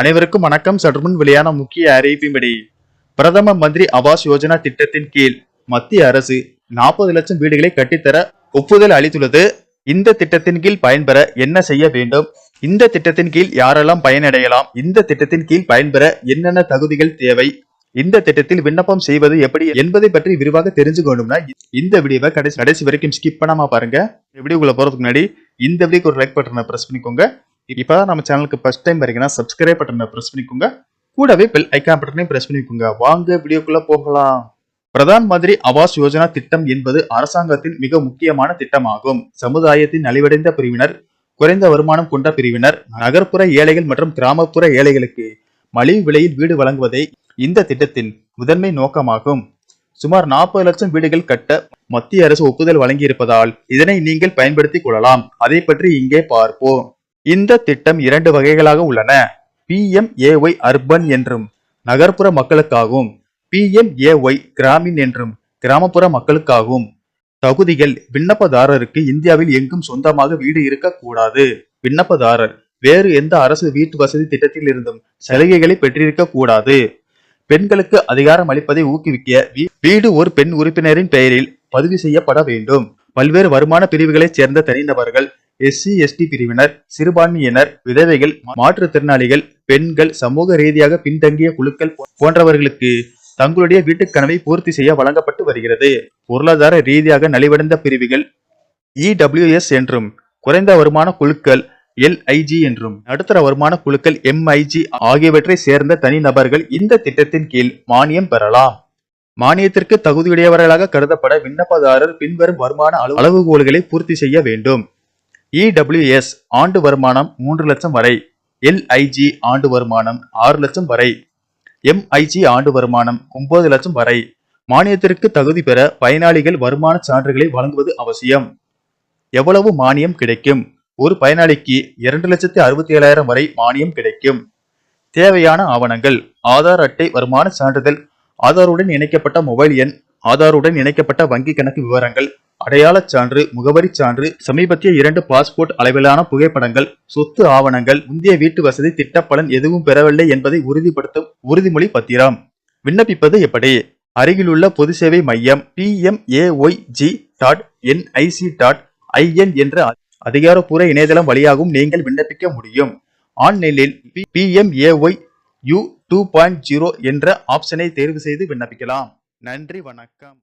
அனைவருக்கும் வணக்கம். சற்றுமுன் வெளியான முக்கிய அறிவிப்பின்படி பிரதம மந்திரி ஆவாஸ் யோஜனா திட்டத்தின் கீழ் மத்திய அரசு நாற்பது லட்சம் வீடுகளை கட்டித்தர ஒப்புதல் அளித்துள்ளது. இந்த திட்டத்தின் கீழ் பயன்பெற என்ன செய்ய வேண்டும்? இந்த திட்டத்தின் கீழ் யாரெல்லாம் பயனடையலாம்? இந்த திட்டத்தின் கீழ் பயன்பெற என்னென்ன தகுதிகள் தேவை? இந்த திட்டத்தில் விண்ணப்பம் செய்வது எப்படி என்பதை பற்றி விரிவாக தெரிஞ்சுக்கணும்னா இந்த வீடியோவை கடைசி கடைசி வரைக்கும் ஸ்கிப் பண்ணாம பாருங்க. வீடியோக்குள்ள போறதுக்கு முன்னாடி இந்த வீடியோக்கு ஒரு லைக் பட்டனை பிரஸ் பண்ணிக்கோங்க. இப்பதான் நம்ம சேனலுக்கு ஃபர்ஸ்ட் டைம் வரீங்கன்னா சப்ஸ்கிரைப் பட்டனை பிரஸ் பண்ணிக்கோங்க. கூடவே பெல் ஐக்கான் பட்டனையும் பிரஸ் பண்ணிக்கோங்க. வாங்க வீடியோக்குள்ள போகலாம். பிரதான் மந்திரி ஆவாஸ் யோஜனா திட்டம் என்பது அரசாங்கத்தின் மிக முக்கியமான திட்டமாகும். சமுதாயத்தின் நலிவடைந்த பிரிவினர் குறைந்த வருமானம் கொண்ட பிரிவினர் நகர்ப்புற ஏழைகள் மற்றும் கிராமப்புற ஏழைகளுக்கு மலிவு விலையில் வீடு வழங்குவதே இந்த திட்டத்தின் முதன்மை நோக்கமாகும். சுமார் நாற்பது லட்சம் வீடுகள் கட்ட மத்திய அரசு ஒப்புதல் வழங்கியிருப்பதால் இதனை நீங்கள் பயன்படுத்திக் கொள்ளலாம். அதை பற்றி இங்கே பார்ப்போம். இந்த திட்டம் இரண்டு வகைகளாக உள்ளன. பிஎம்ஏஒய் அர்பன் என்றும் நகர்ப்புற மக்களுக்காகவும் பிஎம்ஏஒய் கிராமின் என்றும் கிராமப்புற மக்களுக்காகவும். தகுதிகள் விண்ணப்பதாரருக்கு இந்தியாவில் எங்கும் சொந்தமாக வீடு இருக்கக்கூடாது. விண்ணப்பதாரர் வேறு எந்த அரசு வீட்டு வசதி திட்டத்தில் இருந்தும் சலுகைகளை பெற்றிருக்க கூடாது பெண்களுக்கு அதிகாரம் அளிப்பதை ஊக்குவிக்க வீ- வீடு ஒரு பெண் உறுப்பினரின் பெயரில் பதிவு செய்யப்பட வேண்டும். பல்வேறு வருமான பிரிவுகளைச் சேர்ந்த தனிநபர்கள் எஸ்சி எஸ்டி பிரிவினர் சிறுபான்மையினர் விதவைகள் மாற்றுத்திறனாளிகள் பெண்கள் சமூக ரீதியாக பின்தங்கிய குழுக்கள் போ- போன்றவர்களுக்கு தங்களுடைய வீட்டுக் கனவை பூர்த்தி செய்ய வழங்கப்பட்டு வருகிறது. பொருளாதார ரீதியாக நலிவடைந்த பிரிவுகள் இடபிள்யூஎஸ் என்றும் குறைந்த வருமான குழுக்கள் எல்ஐஜி என்றும் நடுத்தர வருமான குழுக்கள் எம்ஐஜி ஆகியவற்றை சேர்ந்த தனிநபர்கள் இந்த திட்டத்தின் கீழ் மானியம் பெறலாம். மானியத்திற்கு தகுதியுடையவர்களாக கருதப்பட விண்ணப்பதாரர் பின்வரும் வருமான அளவு- அளவுகோல்களை பூர்த்தி செய்ய வேண்டும். இடபிள்யூஎஸ் ஆண்டு வருமானம் மூன்று லட்சம் வரை எல்ஐஜி ஆண்டு வருமானம் ஆறு லட்சம் வரை எம்ஐஜி ஆண்டு வருமானம் ஒன்பது லட்சம் வரை மானியத்திற்கு தகுதி பெற பயனாளிகள் வருமான சான்றுகளை வழங்குவது அவசியம். எவ்வளவு மானியம் கிடைக்கும்? ஒரு பயனாளிக்கு இரண்டு லட்சத்தி அறுபத்தி ஏழாயிரம் வரை மானியம் கிடைக்கும். தேவையான ஆவணங்கள் ஆதார் அட்டை வருமான சான்றிதழ் ஆதாருடன் இணைக்கப்பட்ட மொபைல் எண் ஆதாருடன் இணைக்கப்பட்ட வங்கி கணக்கு விவரங்கள் அடையாளச் சான்று முகவரிச் சான்று சமீபத்திய இரண்டு பாஸ்போர்ட் அளவிலான புகைப்படங்கள் சொத்து ஆவணங்கள் முந்தைய வீட்டு வசதி திட்டப்பலன் எதுவும் பெறவில்லை என்பதை உறுதிப்படுத்தும் உறுதிமொழி பத்திரம். விண்ணப்பிப்பது எப்படி? அருகிலுள்ள பொது சேவை மையம் PMAYG dot NIC dot IN என்ற அதிகாரப்பூர்வ இணையதளம் வழியாகவும் நீங்கள் விண்ணப்பிக்க முடியும். ஆன்லைனில் PMAY U two point zero என்ற ஆப்ஷனை தேர்வு செய்து விண்ணப்பிக்கலாம். நன்றி வணக்கம்.